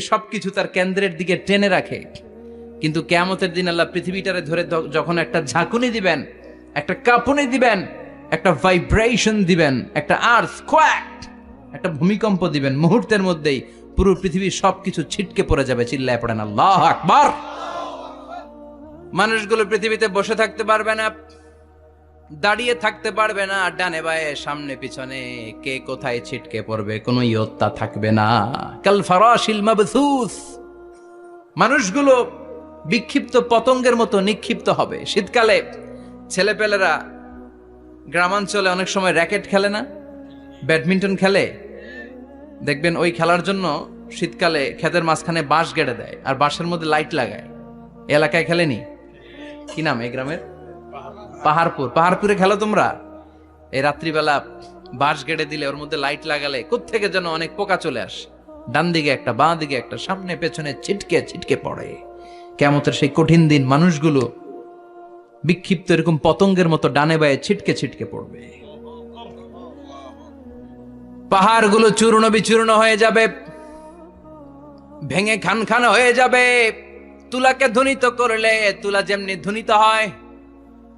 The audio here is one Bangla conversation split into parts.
সবকিছু তার কেন্দ্রের দিকে টেনে রাখে। কিন্তু কেয়ামতের দিন আল্লাহ পৃথিবীটারে ধরে যখন একটা ঝাঁকুনি দিবেন, একটা কাঁপুনি দিবেন, একটা ভাইব্রেশন দিবেন, একটা আর্থ কোয়াক একটা ভূমিকম্প দিবেন, মুহূর্তের মধ্যেই পুরো পৃথিবীর সবকিছু ছিটকে পড়ে যাবে, চিল্লায় পড়েন, আল্লাহ আকবার। মানুষগুলো পৃথিবীতে বসে থাকতে পারবে না। দাঁড়িয়ে থাকতে পারবে না, ডানে বায়ে, সামনে পিছনে। কে কোথায় ছিটকে পড়বে, কোনো ইয়ত্তা থাকবে না। কাল ফারাশিল মাবথুস মানুষগুলো বিক্ষিপ্ত পতঙ্গের মতো নিক্ষিপ্ত হবে। শীতকালে ছেলেপেলেরা গ্রামাঞ্চলে অনেক সময় র্যাকেট খেলে না? ব্যাডমিন্টন খেলে? দেখবেন ওই খেলার জন্য শীতকালে ক্ষেতের মাঝখানে বাঁশ গেড়ে দেয়, আর বাঁশের মধ্যে লাইট লাগায়। এলাকায় খেলেনি? কি নাম এই গ্রামের? পাহাড়পুর। পাহাড়পুরে খেলো তোমরা? এই রাত্রিবেলা বাঁশ গেড়ে দিলে ওর মধ্যে লাইট লাগালে কোত্থেকে যেন অনেক পোকা চলে আসে। ডান দিকে একটা, বাঁ দিকে একটা, সামনে পেছনে ছিটকে ছিটকে পড়ে। কেমতের সেই কঠিন দিন মানুষগুলো বিক্ষিপ্ত এরকম পতঙ্গের মতো ডানে বায়ে ছিটকে ছিটকে পড়বে। পাহাড়গুলো চূর্ণ বিচূর্ণ হয়ে যাবে, ভেঙে খান খান হয়ে যাবে। তুলাকে ধ্বনিত করলে তুলা যেমনি ধ্বনিত হয়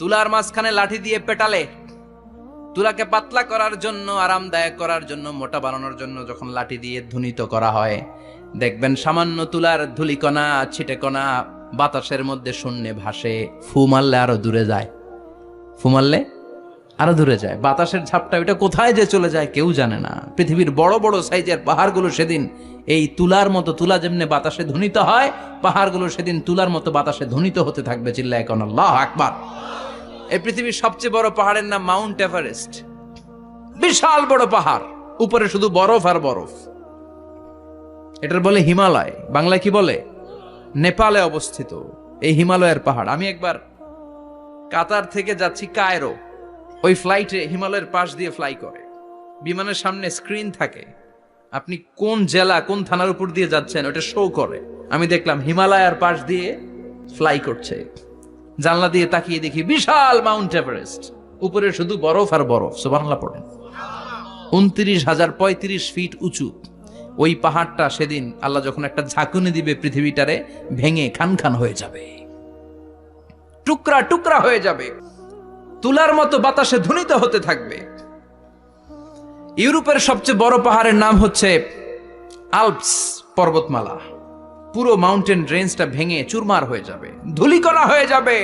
তুলার মাঝখানে লাঠি দিয়ে পেটালে। তুলাকে পাতলা করার জন্য, আরামদায়ক করার জন্য, মোটা বানানোর জন্য যখন লাঠি দিয়ে ধ্বনিত করা হয়, দেখবেন সামান্য তুলার ধুলিকণা, ছিটেকণা বাতাসের মধ্যে শূন্যে ভাসে, ফু মারলে আরও দূরে যায়। ফু মারলে আরও দূরে যায়। বাতাসের ঝাপটা ওইটা কোথায় যে চলে যায় কেউ জানে না। পৃথিবীর বড় বড় সাইজের পাহাড়গুলো সেদিন এই তুলার মতো, তুলা যেমনি বাতাসে ধ্বনিত হয়, পাহাড়গুলো সেদিন তুলার মতো বাতাসে ধ্বনিত হতে থাকবে, চিল্লায় কোন আল্লাহ আকবার। এই পৃথিবীর সবচেয়ে বড় পাহাড়ের নাম মাউন্ট এভারেস্ট। বিশাল বড় পাহাড়। উপরে শুধু বরফ আর বরফ। এটার বলে হিমালয়। বাংলায় কি বলে? নেপালে অবস্থিত। এই হিমালয়ের পাহাড়। আমি একবার কাতার থেকে যাচ্ছি কায়রো। ওই ফ্লাইটে হিমালয়ের পাশ দিয়ে ফ্লাই করে। বিমানের সামনে স্ক্রিন থাকে। আপনি কোন জেলা, কোন থানার উপর দিয়ে যাচ্ছেন, ওটা শো করে। আমি দেখলাম হিমালয়ের পাশ দিয়ে ফ্লাই করছে। জানলা দিয়ে তাকিয়ে দেখি বিশাল মাউন্ট এভারেস্ট। উপরে শুধু বরফ আর বরফ সুবাংলা পড়েন। উনত্রিশ হাজার পঁয়ত্রিশ ফিট উঁচু। ওই পাহাড়টা সেদিন আল্লাহ যখন একটা ঝাঁকুনি দিবে পৃথিবীটারে, ভেঙে খান খান হয়ে যাবে। টুকরা টুকরা হয়ে যাবে। তুলার মতো বাতাসে ধ্বনিত হতে থাকবে। ইউরোপের সবচেয়ে বড় পাহাড়ের নাম হচ্ছে আলপস পর্বতমালা। পুরো মাউন্টেন রেঞ্জটা ভেঙে চুরমার হয়ে যাবে, ধুলিকণা হয়ে যাবে।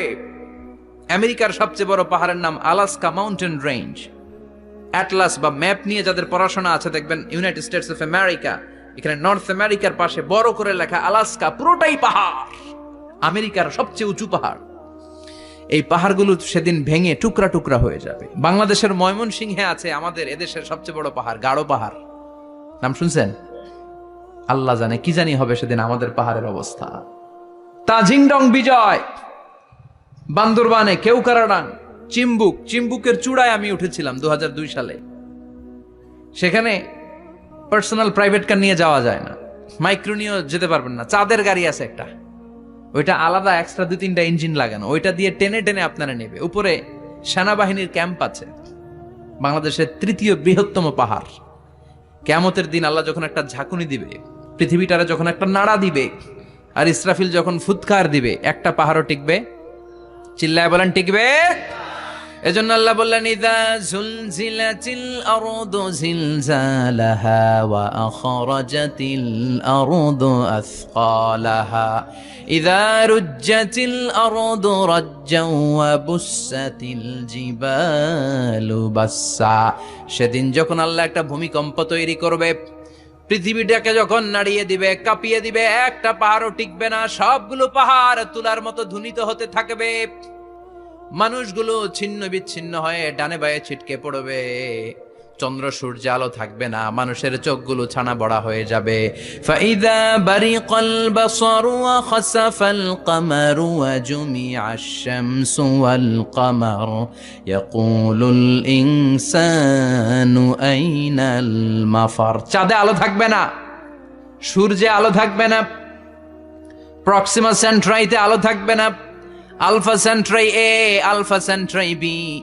আমেরিকার সবচেয়ে বড় পাহাড়ের নাম আলাস্কা মাউন্টেন রেঞ্জ অ্যাটলাস বা ম্যাপ নিয়ে যাদের পড়াশোনা আছে, দেখবেন ইউনাইটেড স্টেটস অফ আমেরিকা এখানে নর্থ আমেরিকার পাশে বড় করে লেখা আলাস্কা পুরোটাই পাহাড়, আমেরিকার সবচেয়ে উঁচু পাহাড়। এই পাহাড়গুলো সেদিন ভেঙে টুকরা টুকরা হয়ে যাবে। বাংলাদেশের ময়মনসিংহে আছে আমাদের এদেশের সবচেয়ে বড় পাহাড়, গাঢ় পাহাড়। নাম শুনছেন? আল্লাহ জানে কি জানি হবে সেদিন আমাদের পাহাড়ের অবস্থা। তাজিংডং বিজয় বান্দরবানে কেউকারাডাং চিম্বুক, চিম্বুকের চূড়ায় আমি উঠেছিলাম দু হাজার দুই সালে। সেখানে পার্সোনাল প্রাইভেট কার নিয়ে যাওয়া যায় না। মাইক্রো নিয়েও যেতে পারবেন না। চাঁদের গাড়ি আছে একটা। ওইটা আলাদা এক্সট্রা দুই তিনটা ইঞ্জিন লাগানো। ওইটা দিয়ে টেনে টেনে আপনারা নেবে। উপরে সেনাবাহিনীর ক্যাম্প আছে। বাংলাদেশের তৃতীয় বৃহত্তম পাহাড়। কেয়ামতের দিন আল্লাহ যখন একটা ঝাঁকুনি দিবে পৃথিবীটারে যখন একটা নাড়া দিবে আর ইসরাফিল যখন ফুৎকার দিবে, একটা পাহাড়ও টিকবে, চিল্লায় বলেন টিকবে। এজন্য আল্লাহ বললেন, ইদা জুলজিলাতিল আরদু জিলজালাহা ওয়া আখরাজাতিল আরদু আথকালাহা ইদা রুজ্জাতিল আরদু রাজ্জাও ওয়া বুসাতিল জিবালু বাসসা। সেদিন যখন আল্লাহ একটা ভূমিকম্প তৈরি করবে পৃথিবীটাকে যখন নাড়িয়ে দিবে, কাঁপিয়ে দিবে, একটা পাহাড়ও টিকবে না, সবগুলো পাহাড় তুলার মতো ধুনিত হতে থাকবে। মানুষগুলো ছিন্ন বিচ্ছিন্ন হয়ে ডানে বায়ে ছিটকে পড়বে। চন্দ্র সূর্য আলো থাকবে না, মানুষের চোখগুলো ছানা বড়া হয়ে যাবে। মাফার। চাঁদে আলো থাকবে না, সূর্যে আলো থাকবে না, প্রক্সিমা সেন্ট্রাইতে আলো থাকবে না, alpha Centauri A, alpha Centauri B.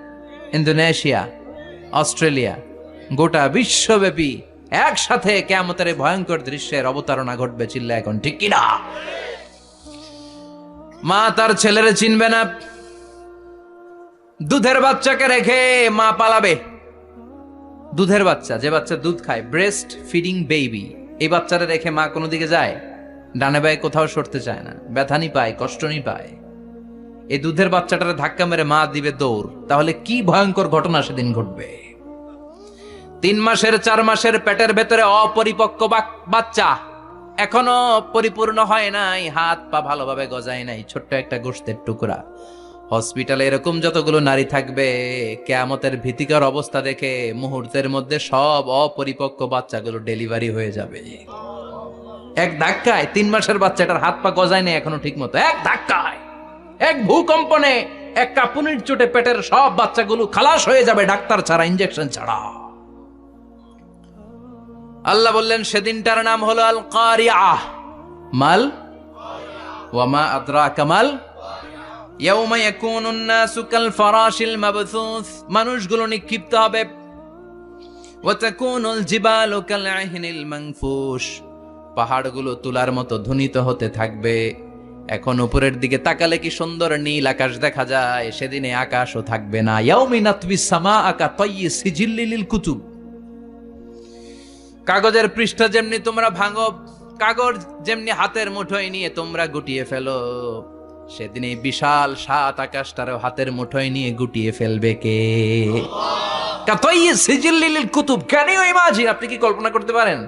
Indonesia, Australia, গোটা বিশ্বব্যাপী একসাথে কেমতের ভয়ঙ্কর দৃশ্যের অবতারণা ঘটবে চিল্লা এখন, ঠিক কিনা মা তার ছেলেরে চিনবে না। দুধের বাচ্চাকে রেখে মা পালাবে। দুধের বাচ্চা, যে বাচ্চা দুধ খায় ব্রেস্ট ফিডিং বেবি এই বাচ্চারা রেখে মা কোনো দিকে যায়? ডানে বায়ে কোথাও সরতে চায় না ব্যথানি পায় কষ্টনি পায় এই দুধের বাচ্চাটারে ধাক্কা মেরে মা দিবে দৌড়। তাহলে কি ভয়ঙ্কর ঘটনা সেদিন ঘটবে? তিন মাসের, চার মাসের পেটের ভেতরে অপরিপক্ক বাচ্চা এখনও পরিপূর্ণ হয় নাই, হাত পা ভালোভাবে গজায় নাই, ছোট্ট একটা গোষ্ঠের টুকরা। হসপিটালে এরকম যতগুলো নারী থাকবে, কেয়ামতের ভীতিকর অবস্থা দেখে মুহূর্তের মধ্যে সব অপরিপক্ক বাচ্চাগুলো ডেলিভারি হয়ে যাবে। এক ধাক্কায় তিন মাসের বাচ্চাটার হাত পা গজায় নেই এখনও ঠিক মতো এক ধাক্কায়! এক ভূকম্পনে এক কাপুনির চোটে পেটের সব বাচ্চাগুলো খালাস হয়ে যাবে ডাক্তার ছাড়া ইঞ্জেকশন ছাড়া। আল্লাহ বললেন, সেদিনটার নাম হলো আল কারিয়া মাল ওয়ামা আদ্রা কামাল ইয়াউমা ইয়াকুনুন নাসু কাল ফারাশিল মাবথুস মানুষগুলো নিক্ষিপ্ত হবে। ওয়া তাকুনুল জিবালু কাল আহিনিল পাহাড়গুলো তুলার মতো ধ্বনিত হতে থাকবে। এখন উপরের দিকে তাকালে কি সুন্দর নীল আকাশ দেখা যায়? সেদিনে আকাশও থাকবে না। সামা আকা সিজিল্লিল কুতুব কাগজের পৃষ্ঠ যেমনি তোমরা ভাঙো কাগজ যেমনি হাতের মুঠোয় নিয়ে তোমরা গুটিয়ে ফেলো সেদিন এই বিশাল সাত আকাশটারও হাতের মুঠোয় নিয়ে গুটিয়ে ফেলবে কে? কাতইয়ে সিজিল্লিল কুতুব ক্যান ইউ ইমাজিন আপনি কি কল্পনা করতে পারেন?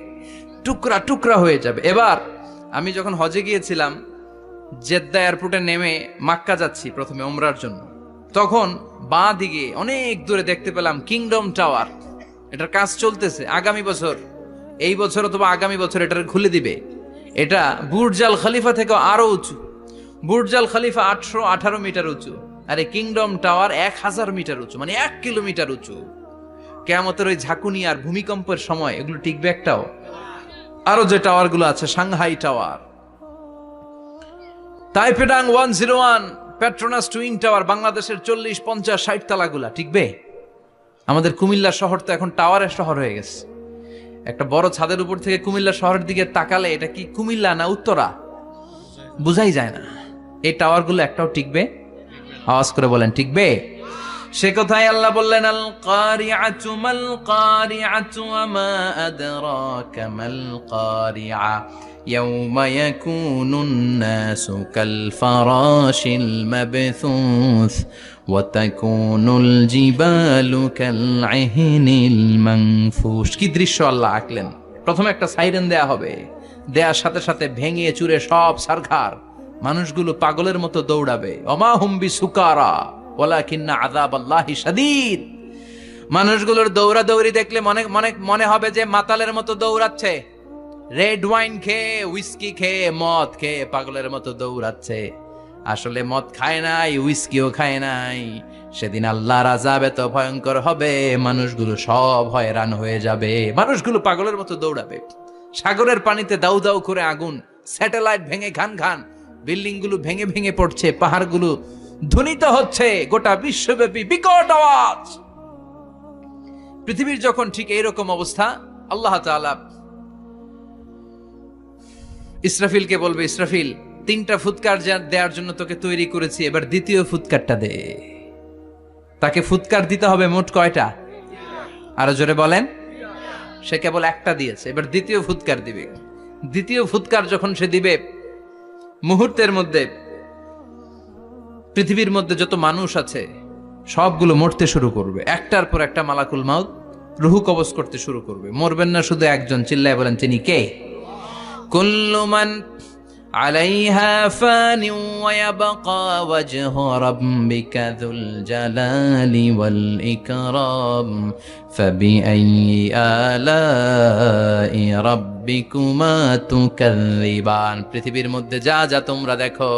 টুকরা টুকরা হয়ে যাবে। এবার আমি যখন হজে গিয়েছিলাম, জেদ্দা এয়ারপোর্টে নেমে মাক্কা যাচ্ছি প্রথমে ওমরার জন্য। তখন বাঁ দিকে অনেক দূরে দেখতে পেলাম কিংডম টাওয়ার। এটার কাজ চলতেছে। আগামী বছর, এই বছর অথবা আগামী বছর এটার খুলে দিবে। এটা বুর্জাল খলিফা থেকে আরও উঁচু। বুর্জাল খলিফা আটশো আঠারো মিটার উঁচু আর এই কিংডম টাওয়ার এক হাজার মিটার উঁচু মানে এক কিলোমিটার উঁচু। কেমতের ওই ঝাঁকুনি আর ভূমিকম্পের সময় এগুলো টিকবে একটাও। আরও যে টাওয়ারগুলো আছে, Shanghai tower. তাইপেডাং one zero one, Petronas twin tower, বাংলাদেশের চল্লিশ, পঞ্চাশ, ষাট তালাগুলা টিকবে আমাদের কুমিল্লা শহর তো এখন টাওয়ারের শহর হয়ে গেছে। একটা বড় ছাদের উপর থেকে কুমিল্লা শহরের দিকে তাকালে এটা কি কুমিল্লা না উত্তরা? বুঝাই যায় না। এই টাওয়ারগুলো একটাও টিকবে আওয়াজ করে বলেন টিকবে সে কথায় আল্লাহ বললেন, আল কারিআতু মাল কারিআতু ওয়া মা আদরাকা মাল কারিআ। ইয়াউমা ইয়াকুনুন নাসু কাল ফারাশিল মাবথুস ওয়া তাকুনুল জিবালু কাল আহিনিল মানফুশ কি দৃশ্য আল্লাহ আঁকলেন। প্রথমে একটা সাইরেন দেয়া হবে। দেয়ার সাথে সাথে ভেঙে চুরে সব সারখার মানুষগুলো পাগলের মতো দৌড়াবে। অমা হুম্বি সুকারা আল্লাহি শাদীদ। মানুষগুলোর দৌড়াদৌড়ি দেখলে মনে মনে মনে হবে যে মাতালের মতো দৌড়াচ্ছে। রেড ওয়াইন খেয়ে উইস্কি খেয়ে, মদ খেয়ে পাগলের মতো দৌড়াচ্ছে। আসলে মদ খায় নাই উইস্কিও খায় নাই। সেদিন আল্লাহর আজাব এত ভয়ঙ্কর হবে, মানুষগুলো সব হয়রান হয়ে যাবে। মানুষগুলো পাগলের মতো দৌড়াবে। সাগরের পানিতে দাউ দাউ করে আগুন, স্যাটেলাইট ভেঙে ঘান ঘান বিল্ডিংগুলো ভেঙে ভেঙে পড়ছে, পাহাড়গুলো ধ্বনিত হচ্ছে গোটা বিশ্বব্যাপী বিকট আওয়াজ। পৃথিবীর যখন ঠিক এইরকম অবস্থা, আল্লাহ তাআলা ইসরাফিলকে বলবে, ইসরাফিল, তিনটা ফুৎকার দেওয়ার জন্য তোকে তৈরি করেছি, এবার দ্বিতীয় ফুৎকারটা দে। তাকে ফুৎকার দিতে হবে মোট কয়টা? আরও জোরে বলেন। সে কেবল একটা দিয়েছে, এবার দ্বিতীয় ফুৎকার দিবে। দ্বিতীয় ফুৎকার যখন সে দিবে, মুহূর্তের মধ্যে পৃথিবীর মধ্যে যত মানুষ আছে, সবগুলো মরতে শুরু করবে। একটার পর একটা মালাকুল মাউত রুহু কবজ করতে শুরু করবে। মরবেন না শুধু একজন, চিল্লায় বলেন তিনি কে? কুল্লুমান আলাইহা ফানি ওয়াবকা ওয়াজহ রাব্বিকা যুল জালালি ওয়াল ইকরাম। ফাবিআই আলাই রাব্বিকুমা তুকাযিবান পৃথিবীর মধ্যে যা যা তোমরা দেখো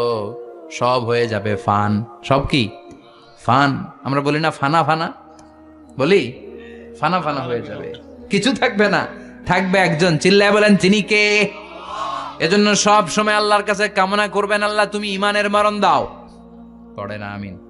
সব হয়ে যাবে, ফান। সব কি? ফান। আমরা বলি না ফানা ফানা। বলি, ফানা ফানা হয়ে যাবে। কিছু থাকবে না। থাকবে একজন। চিল্লায় বলেন তিনি কে? এজন্য সব সময় আল্লাহর কাছে কামনা করবেন, আল্লাহ, তুমি ইমানের মরণ দাও। পড়ে না, আমিন।